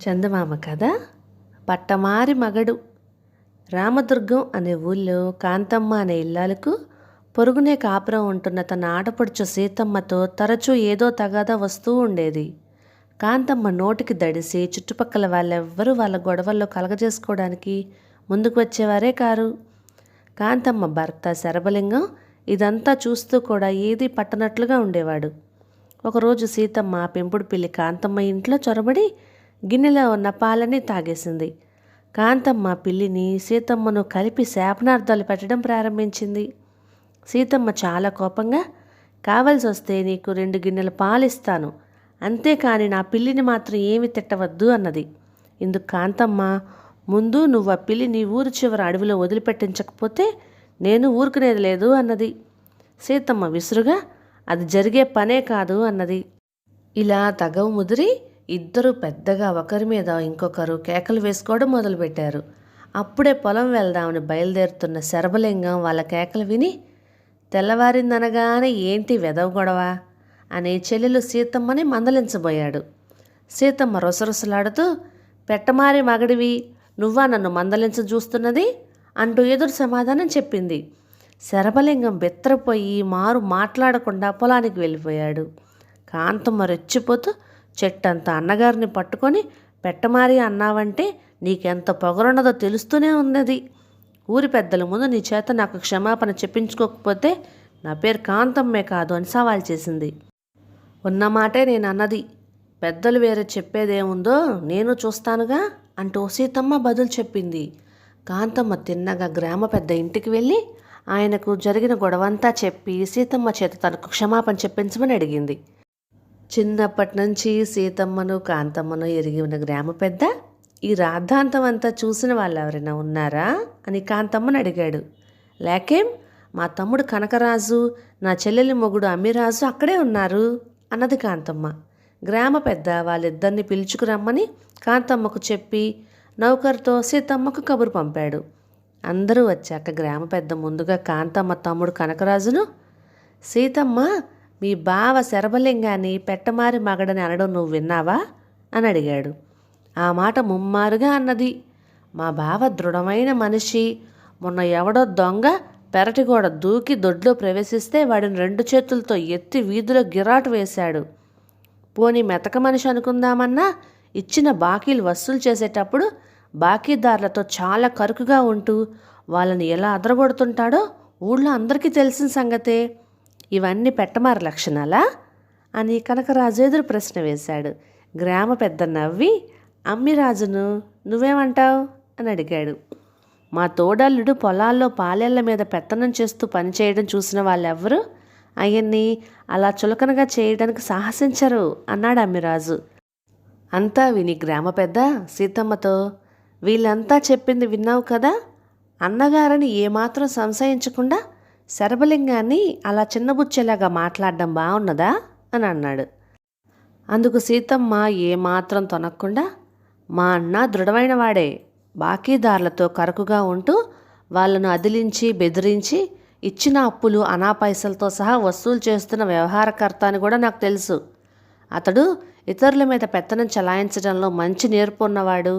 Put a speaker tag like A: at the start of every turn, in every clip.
A: చందమామ కథ? పట్టమారి మగడు. రామదుర్గం అనే ఊళ్ళో కాంతమ్మ అనే ఇల్లాలకు పొరుగునే కాపురం ఉంటున్న తన ఆడపడుచు సీతమ్మతో తరచూ ఏదో తగాదా వస్తూ ఉండేది. కాంతమ్మ నోటికి దడిసి చుట్టుపక్కల వాళ్ళెవ్వరూ వాళ్ళ గొడవల్లో కలగజేసుకోవడానికి ముందుకు వచ్చేవారే కారు. కాంతమ్మ భర్త శరభలింగం ఇదంతా చూస్తూ కూడా ఏది పట్టనట్లుగా ఉండేవాడు. ఒకరోజు సీతమ్మ పెంపుడు పిల్లి కాంతమ్మ ఇంట్లో చొరబడి గిన్నెలో ఉన్న పాలని తాగేసింది. కాంతమ్మ పిల్లిని సీతమ్మను కలిపి శాపనార్థాలు పెట్టడం ప్రారంభించింది. సీతమ్మ చాలా కోపంగా కావలసి వస్తే నీకు రెండు గిన్నెల పాలిస్తాను. అంతేకాని నా పిల్లిని మాత్రం ఏమి తిట్టవద్దు అన్నది. ఇందుకు కాంతమ్మ ముందు నువ్వు ఆ పిల్లిని ఊరు చివర అడవిలో వదిలిపెట్టించకపోతే నేను ఊరుకునేది లేదు అన్నది. సీతమ్మ విసురుగా అది జరిగే పనే కాదు అన్నది. ఇలా తగవు ముదిరి ఇద్దరు పెద్దగా ఒకరి మీద ఇంకొకరు కేకలు వేసుకోవడం మొదలుపెట్టారు. అప్పుడే పొలం వెళ్దామని బయలుదేరుతున్న శరభలింగం వాళ్ళ కేకలు విని తెల్లవారిందనగానే ఏంటి వెదవ గొడవ? అని చెల్లెలు సీతమ్మని మందలించబోయాడు. సీతమ్మ రొసరొసలాడుతూ పెట్టమారి మగడివి నువ్వా నన్ను మందలించ చూస్తున్నది? అంటూ ఎదురు సమాధానం చెప్పింది. శరభలింగం బెత్తరపోయి మారు మాట్లాడకుండా పొలానికి వెళ్ళిపోయాడు. కాంతమ్మ రెచ్చిపోతూ చెట్టంత అన్నగారిని పట్టుకొని పెట్టమారి అన్నావంటే నీకెంత పొగరున్నదో తెలుస్తూనే ఉన్నది. ఊరి పెద్దల ముందు నీ చేత నాకు క్షమాపణ చెప్పించుకోకపోతే నా పేరు కాంతమ్మే కాదు అని సవాల్ చేసింది. ఉన్న మాటే నేను అన్నది పెద్దలు వేరే చెప్పేదేముందో నేను చూస్తానుగా అంటూ సీతమ్మ బదులు చెప్పింది. కాంతమ్మ తిన్నగా గ్రామ పెద్ద ఇంటికి వెళ్ళి ఆయనకు జరిగిన గొడవంతా చెప్పి సీతమ్మ చేత తనకు క్షమాపణ చెప్పించమని అడిగింది. చిన్నప్పటి నుంచి సీతమ్మను కాంతమ్మను ఎరిగి ఉన్న గ్రామ పెద్ద ఈ రాద్ధాంతం అంతా చూసిన వాళ్ళు ఎవరైనా ఉన్నారా? అని కాంతమ్మని అడిగాడు. లేకేం? మా తమ్ముడు కనకరాజు నా చెల్లెలి మొగుడు అమ్మిరాజు అక్కడే ఉన్నారు అన్నది కాంతమ్మ. గ్రామ పెద్ద వాళ్ళిద్దరిని పిలుచుకురమ్మని కాంతమ్మకు చెప్పి నౌకర్తో సీతమ్మకు కబురు పంపాడు. అందరూ వచ్చాక గ్రామ పెద్ద ముందుగా కాంతమ్మ తమ్ముడు కనకరాజును సీతమ్మ మీ బావ శరభలింగాన్ని పెట్టమారి మగడని అనడం నువ్వు విన్నావా? అని అడిగాడు. ఆ మాట ముమ్మారుగా అన్నది. మా బావ దృఢమైన మనిషి. మొన్న ఎవడో దొంగ పెరటిగోడ దూకి దొడ్లో ప్రవేశిస్తే వాడిని రెండు చేతులతో ఎత్తి వీధిలో గిరాటు వేశాడు. పోని మెతక మనిషి అనుకుందామన్నా ఇచ్చిన బాకీలు వసూలు చేసేటప్పుడు బాకీదారులతో చాలా కరుకుగా ఉంటూ వాళ్ళని ఎలా అదరగొడుతుంటాడో ఊళ్ళో అందరికీ తెలిసిన సంగతే. ఇవన్నీ పెట్టమార లక్షణాలా? అని కనకరాజు ఎదురు ప్రశ్న వేశాడు. గ్రామ పెద్ద నవ్వి అమ్మిరాజును నువ్వేమంటావు? అని అడిగాడు. మా తోడల్లుడు పొలాల్లో పాలేళ్ళ మీద పెత్తనం చేస్తూ పనిచేయడం చూసిన వాళ్ళెవ్వరు? ఆయన్ని అలా చులకనగా చేయడానికి సాహసించరు అన్నాడు అమ్మిరాజు అంతా విని గ్రామ పెద్ద సీతమ్మతో వీళ్ళంతా చెప్పింది విన్నావు కదా? అన్నగారని ఏమాత్రం సంశయించకుండా శరభలింగాన్ని అలా చిన్నబుచ్చేలాగా మాట్లాడడం బాగున్నదా అని అన్నాడు. అందుకు సీతమ్మ ఏమాత్రం తొనక్కుండా మా అన్న దృఢమైన వాడే బాకీదారులతో కరకుగా ఉంటూ వాళ్ళను అదిలించి బెదిరించి ఇచ్చిన అప్పులు అనాపైసలతో సహా వసూలు చేస్తున్న వ్యవహారకర్త అని కూడా నాకు తెలుసు. అతడు ఇతరుల మీద పెత్తనం చలాయించడంలో మంచి నేర్పు ఉన్నవాడు.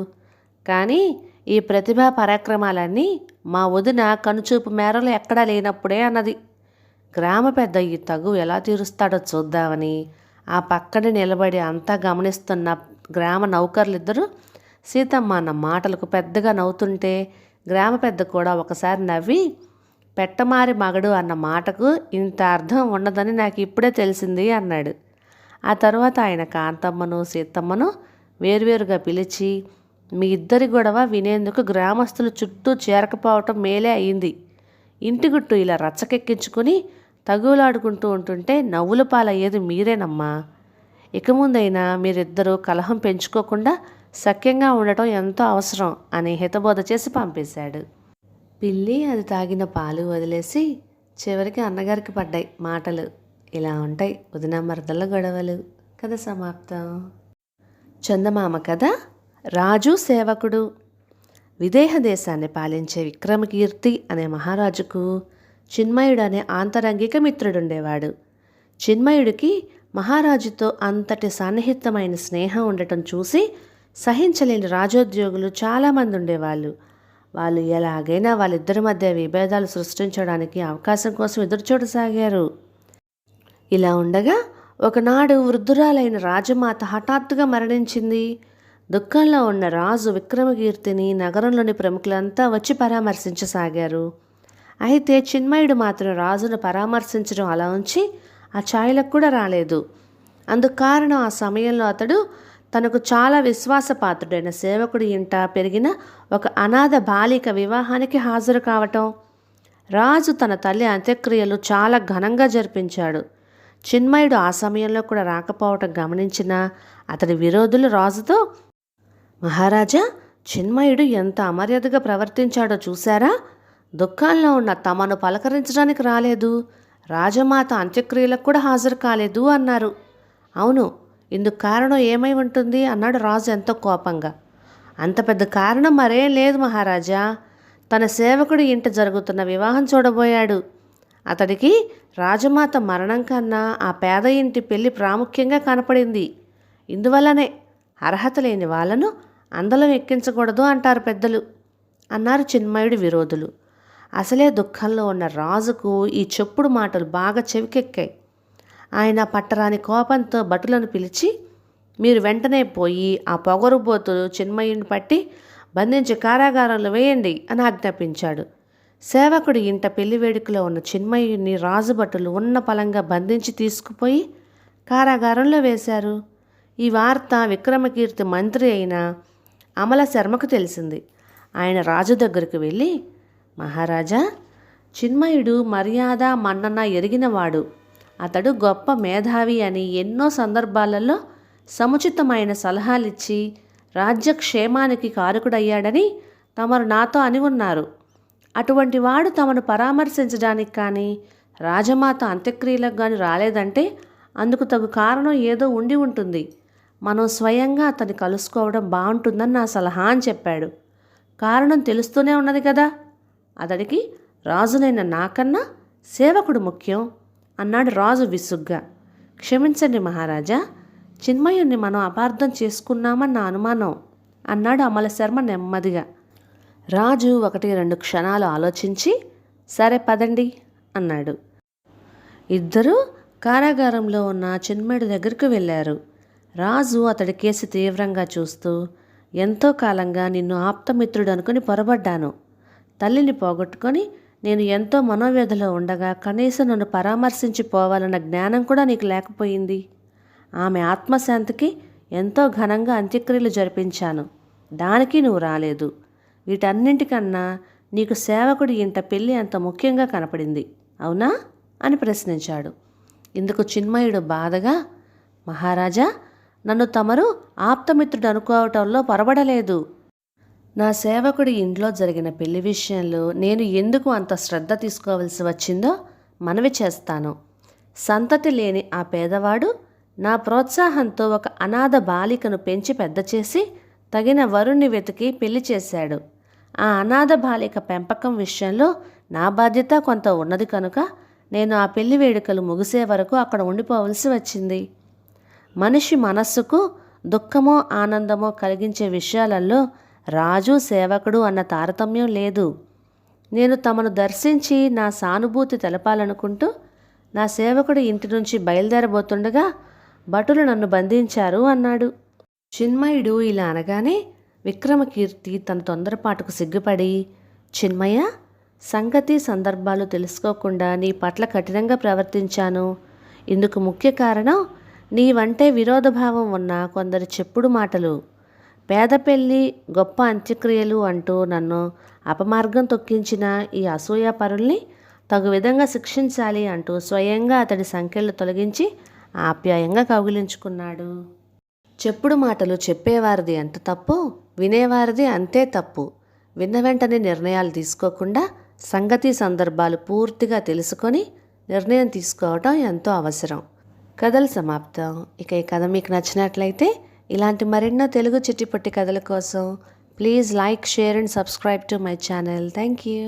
A: కానీ ఈ ప్రతిభా పరాక్రమాలన్నీ మా వదిన కనుచూపు మేరలో ఎక్కడా లేనప్పుడే అన్నది. గ్రామ పెద్ద ఈ తగు ఎలా తీరుస్తాడో చూద్దామని ఆ పక్కన నిలబడి అంతా గమనిస్తున్న గ్రామ నౌకర్లిద్దరూ సీతమ్మ అన్న మాటలకు పెద్దగా నవ్వుతుంటే గ్రామ పెద్ద కూడా ఒకసారి నవ్వి పెట్టమారి మగడు అన్న మాటకు ఇంత అర్థం ఉండదని నాకు ఇప్పుడే తెలిసింది అన్నాడు. ఆ తర్వాత ఆయన కాంతమ్మను సీతమ్మను వేరువేరుగా పిలిచి మీ ఇద్దరి గొడవ వినేందుకు గ్రామస్తులు చుట్టూ చేరకపోవటం మేలే అయింది. ఇంటి గుట్టు ఇలా రచ్చకెక్కించుకుని తగులాడుకుంటూ ఉంటుంటే నవ్వుల పాలయ్యేది మీరేనమ్మా. ఇక ముందైనా మీరిద్దరూ కలహం పెంచుకోకుండా సఖ్యంగా ఉండటం ఎంతో అవసరం అని హితబోధ చేసి పంపేశాడు. పిల్లి అది తాగిన పాలు వదిలేసి చివరికి అన్నగారికి పడ్డాయి మాటలు. ఇలా ఉంటాయి. వదిన మరదల గొడవలు. కథ సమాప్తం. చందమామ కథ. రాజు సేవకుడు. విదేహ దేశాన్ని పాలించే విక్రమకీర్తి అనే మహారాజుకు చిన్మయుడు అనే ఆంతరంగిక మిత్రుడుండేవాడు. చిన్మయుడికి మహారాజుతో అంతటి సన్నిహితమైన స్నేహం ఉండటం చూసి సహించలేని రాజోద్యోగులు చాలామంది ఉండేవాళ్ళు వాళ్ళు ఎలాగైనా వాళ్ళిద్దరి మధ్య విభేదాలు సృష్టించడానికి అవకాశం కోసం ఎదురుచూడసాగారు. ఇలా ఉండగా ఒకనాడు వృద్ధురాలైన రాజమాత హఠాత్తుగా మరణించింది. దుఃఖంలో ఉన్న రాజు విక్రమకీర్తిని నగరంలోని ప్రముఖులంతా వచ్చి పరామర్శించసాగారు. అయితే చిన్మయుడు మాత్రం రాజును పరామర్శించడం అలా ఉంచి ఆ ఛాయలకు కూడా రాలేదు. అందుకు కారణం ఆ సమయంలో అతడు తనకు చాలా విశ్వాసపాత్రుడైన సేవకుడి ఇంట పెరిగిన ఒక అనాథ బాలిక వివాహానికి హాజరు కావటం. రాజు తన తల్లి అంత్యక్రియలు చాలా ఘనంగా జరిపించాడు. చిన్మయుడు ఆ సమయంలో కూడా రాకపోవటం గమనించిన అతడి విరోధులు రాజుతో మహారాజా చిన్మయుడు ఎంత అమర్యాదగా ప్రవర్తించాడో చూశారా? దుఃఖంలో ఉన్న తమను పలకరించడానికి రాలేదు. రాజమాత అంత్యక్రియలకు కూడా హాజరు కాలేదు అన్నారు. అవును ఇందుకు కారణం ఏమై ఉంటుంది? అన్నాడు రాజు ఎంతో కోపంగా. అంత పెద్ద కారణం మరేం లేదు మహారాజా. తన సేవకుడు ఇంట జరుగుతున్న వివాహం చూడబోయాడు. అతడికి రాజమాత మరణం కన్నా ఆ పేద ఇంటి పెళ్ళి ప్రాముఖ్యంగా కనపడింది. ఇందువల్లనే అర్హత లేని వాళ్ళను అందలం ఎక్కించకూడదు అంటారు పెద్దలు అన్నారు చిన్మయుడి విరోధులు. అసలే దుఃఖంలో ఉన్న రాజుకు ఈ చెప్పుడు మాటలు బాగా చెవికెక్కాయి. ఆయన పట్టరాని కోపంతో భటులను పిలిచి మీరు వెంటనే పోయి ఆ పొగరుబోతులు చిన్మయుని పట్టి బంధించి కారాగారంలో వేయండి అని ఆజ్ఞాపించాడు. సేవకుడు ఇంట పెళ్ళి వేడుకలో ఉన్న చిన్మయుని రాజుభటులు ఉన్న పలంగా బంధించి తీసుకుపోయి కారాగారంలో వేశారు. ఈ వార్త విక్రమకీర్తి మంత్రి అయిన అమల శర్మకు తెలిసింది. ఆయన రాజు దగ్గరికి వెళ్ళి మహారాజా చిన్మయుడు మర్యాద మన్నన ఎరిగినవాడు. అతడు గొప్ప మేధావి అని ఎన్నో సందర్భాలలో సముచితమైన సలహాలిచ్చి రాజ్యక్షేమానికి కారకుడయ్యాడని తమరు నాతో అని ఉన్నారు. అటువంటి వాడు తమను పరామర్శించడానికి కానీ రాజమాత అంత్యక్రియలకు కానీ రాలేదంటే అందుకు తగు కారణం ఏదో ఉండి ఉంటుంది. మనం స్వయంగా అతన్ని కలుసుకోవడం బాగుంటుందని నా సలహా అని చెప్పాడు. కారణం తెలుస్తూనే ఉన్నది కదా. అతడికి రాజునైన నాకన్నా సేవకుడు ముఖ్యం అన్నాడు రాజు విసుగ్గా. క్షమించండి మహారాజా చిన్మయుణ్ణి మనం అపార్థం చేసుకున్నామన్న అనుమానం అన్నాడు అమల శర్మ నెమ్మదిగా. రాజు ఒకటి రెండు క్షణాలు ఆలోచించి సరే పదండి అన్నాడు. ఇద్దరూ కారాగారంలో ఉన్న చిన్మయుడి దగ్గరకు వెళ్ళారు. రాజు అతడి కేసు తీవ్రంగా చూస్తూ ఎంతో కాలంగా నిన్ను ఆప్తమిత్రుడు అనుకుని పొరబడ్డాను. తల్లిని పోగొట్టుకొని నేను ఎంతో మనోవ్యధలో ఉండగా కనీసం నన్ను పరామర్శించి పోవాలన్న జ్ఞానం కూడా నీకు లేకపోయింది. ఆమె ఆత్మశాంతికి ఎంతో ఘనంగా అంత్యక్రియలు జరిపించాను. దానికి నువ్వు రాలేదు. వీటన్నింటికన్నా నీకు సేవకుడి ఇంట పెళ్ళి అంత ముఖ్యంగా కనపడింది. అవునా? అని ప్రశ్నించాడు. ఇందుకు చిన్మయుడు బాధగా మహారాజా నన్ను తమరు ఆప్తమిత్రుడు అనుకోవటంలో పొరబడలేదు. నా సేవకుడి ఇంట్లో జరిగిన పెళ్ళి విషయంలో నేను ఎందుకు అంత శ్రద్ధ తీసుకోవలసి వచ్చిందో మనవి చేస్తాను. సంతతి లేని ఆ పేదవాడు నా ప్రోత్సాహంతో ఒక అనాథ బాలికను పెంచి పెద్ద చేసి తగిన వరుణ్ణి వెతికి పెళ్ళి చేశాడు. ఆ అనాథ బాలిక పెంపకం విషయంలో నా బాధ్యత కొంత ఉన్నది కనుక నేను ఆ పెళ్ళి వేడుకలు ముగిసే వరకు అక్కడ ఉండిపోవలసి వచ్చింది. మనిషి మనస్సుకు దుఃఖమో ఆనందమో కలిగించే విషయాలలో రాజు సేవకుడు అన్న తారతమ్యం లేదు. నేను తమను దర్శించి నా సానుభూతి తెలపాలనుకుంటూ నా సేవకుడు ఇంటి నుంచి బయలుదేరబోతుండగా భటులు నన్ను బంధించారు అన్నాడు. చిన్మయుడు ఇలా అనగానే విక్రమకీర్తి తన తొందరపాటుకు సిగ్గుపడి చిన్మయ సంగతి సందర్భాలు తెలుసుకోకుండా నీ పట్ల కఠినంగా ప్రవర్తించాను. ఇందుకు ముఖ్య కారణం నీవంటే విరోధభావం ఉన్న కొందరి చెప్పుడు మాటలు. పేద పెళ్ళి గొప్ప అంత్యక్రియలు అంటూ నన్ను అపమార్గం తొక్కించిన ఈ అసూయాపరుల్ని తగు విధంగా శిక్షించాలి అంటూ స్వయంగా అతడి సంఖ్యలు తొలగించి ఆప్యాయంగా కౌగిలించుకున్నాడు. చెప్పుడు మాటలు చెప్పేవారిది ఎంత తప్పు వినేవారిది అంతే తప్పు. విన్న వెంటనే నిర్ణయాలు తీసుకోకుండా సంగతి సందర్భాలు పూర్తిగా తెలుసుకొని నిర్ణయం తీసుకోవటం ఎంతో అవసరం. కథలు సమాప్తం. ఇక ఈ కథ మీకు నచ్చినట్లయితే ఇలాంటి మరెన్నో తెలుగు చిట్టిపట్టి కథల కోసం please like share and subscribe to my channel. Thank you